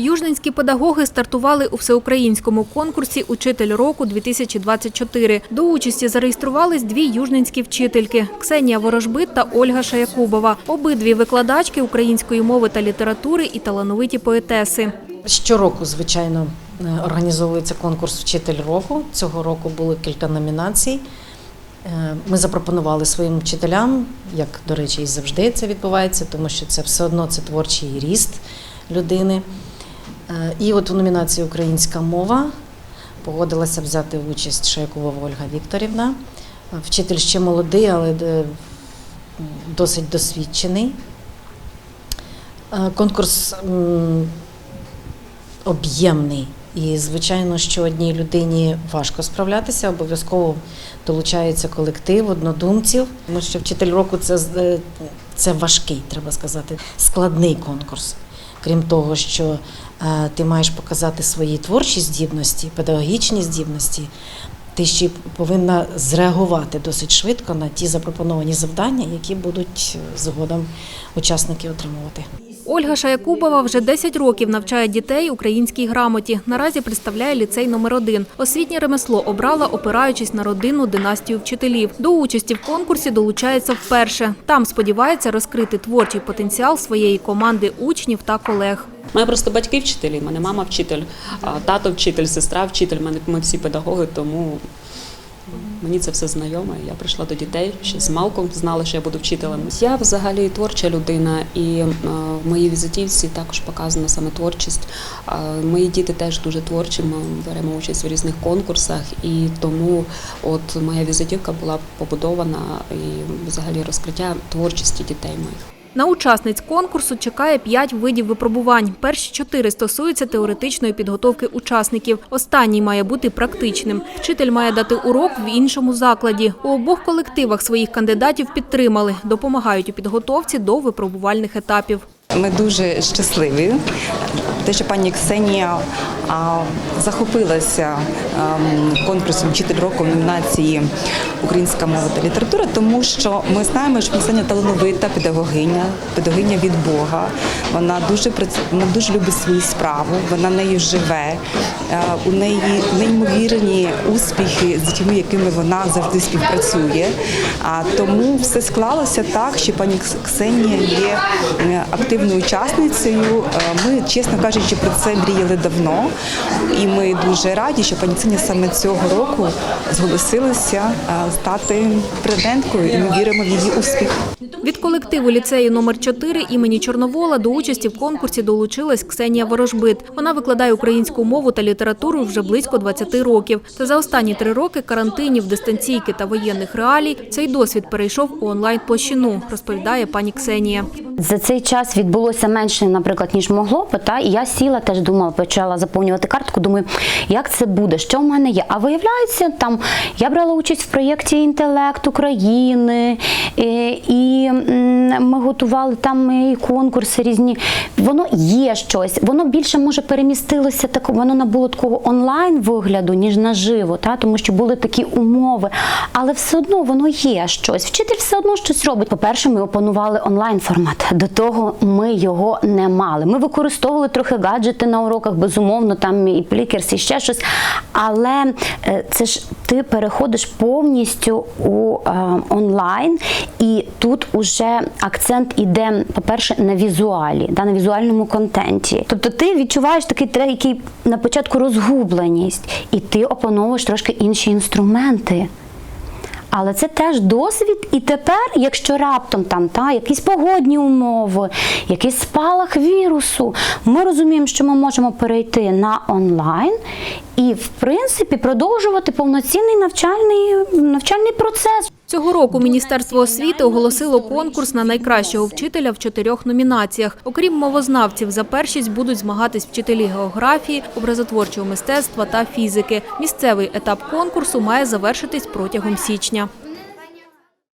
Южненські педагоги стартували у всеукраїнському конкурсі Учитель року 2024 До участі зареєструвались дві южненські вчительки Ксенія Ворожбит та Ольга Шаякубова. Обидві викладачки української мови та літератури і талановиті поетеси. Щороку, звичайно, організовується конкурс Вчитель року. Цього року було кілька номінацій. Е, Ми запропонували своїм вчителям, як, до речі, і завжди це відбувається, тому що це все одно це творчий ріст людини. Е, І от у номінації Українська мова погодилася взяти участь Шаякова Ольга Вікторівна. Е, Вчитель ще молодий, але е, досить досвідчений. Конкурс об'ємний. І, звичайно, що одній людині важко справлятися, обов'язково долучається колектив однодумців. Тому що вчитель року це, це важкий, треба сказати, складний конкурс. Крім того, що ти маєш показати свої творчі здібності, педагогічні здібності, ти ще повинна зреагувати досить швидко на ті запропоновані завдання, які будуть е, згодом учасники отримувати. Ольга Шаякубова вже 10 років навчає дітей українській грамоті. Наразі представляє ліцей номер 1 Освітнє ремесло обрала, опираючись на родинну династію вчителів. До участі в конкурсі долучається вперше. Там сподівається розкрити творчий потенціал своєї команди учнів та колег. Мене просто батьки вчителі, мене мама вчитель, тато вчитель, сестра вчитель, мене ми всі педагоги, тому мені це все знайоме. Я прийшла до дітей ще з малком, знала, що я буду вчителем. Я взагалі творча людина, і е, в моїй візитівці також показана саме творчість. Мої діти теж дуже творчі. Ми беремо участь у різних конкурсах, і тому от моя візитівка була побудована і взагалі розкриття творчості дітей моїх. На учасниць конкурсу чекає п'ять видів випробувань. Перші чотири стосуються теоретичної підготовки учасників. Останній має бути практичним. Вчитель має дати урок в іншому закладі. У обох колективах своїх кандидатів підтримали, допомагають у підготовці до випробувальних етапів. Ми дуже щасливі, те, що пані Ксенія захопилася ем, конкурсом Вчитель року номінації Українська мова та література, тому що ми знаємо, що Ксенія талановита педагогиня, педагогиня від Бога. Вона дуже вона дуже любить свою справу, вона нею живе. Е, У неї неймовірні успіхи з дітьми, якими вона завжди співпрацює. Тому все склалося так, що пані Ксенія є е, активною учасницею. Е, Ми, чесно кажучи, про це мріяли давно, і ми дуже раді, що пані саме цього року зголосилася е, стати президенткою, і ми віримо в її успіх. Від колективу ліцею номер 4 імені Чорновола до участі в конкурсі долучилась Ксенія Ворожбит. Вона викладає українську мову та літературу вже близько 20 років. Та за останні три роки карантинів, дистанційки та воєнних реалій цей досвід перейшов у онлайн площину, розповідає пані Ксенія. За цей час відбулося менше, наприклад, ніж могло б. Та і я сіла, теж думала, почала заповнювати картку. Думаю, як це буде, що в мене є. А виявляється, там я брала участь в проєкті Інтелект України, і, і ми готували там і конкурси різні. Воно є щось, воно більше може перемістилося так, воно набуло такого онлайн вигляду, ніж наживо, та тому що були такі умови. Але все одно воно є щось. Вчитель все одно щось робить. По-перше, ми опанували онлайн формат. До того ми його не мали. Ми використовували трохи гаджети на уроках, безумовно, там і плікерс, і ще щось. Але е, це ж ти переходиш повністю у е, онлайн, і тут уже акцент іде, по-перше, на візуалі, да, на візуальному контенті. Тобто ти відчуваєш такий такий на початку розгубленість, і ти опановуєш трошки інші інструменти. Але це теж досвід, і тепер, якщо раптом там та якісь погодні умови, якийсь спалах вірусу, ми розуміємо, що ми можемо перейти на онлайн і, в принципі, продовжувати повноцінний навчальний, навчальний процес. Цього року Міністерство освіти оголосило конкурс на найкращого вчителя в чотирьох номінаціях. Окрім мовознавців, за першість будуть змагатись вчителі географії, образотворчого мистецтва та фізики. Місцевий етап конкурсу має завершитись протягом січня.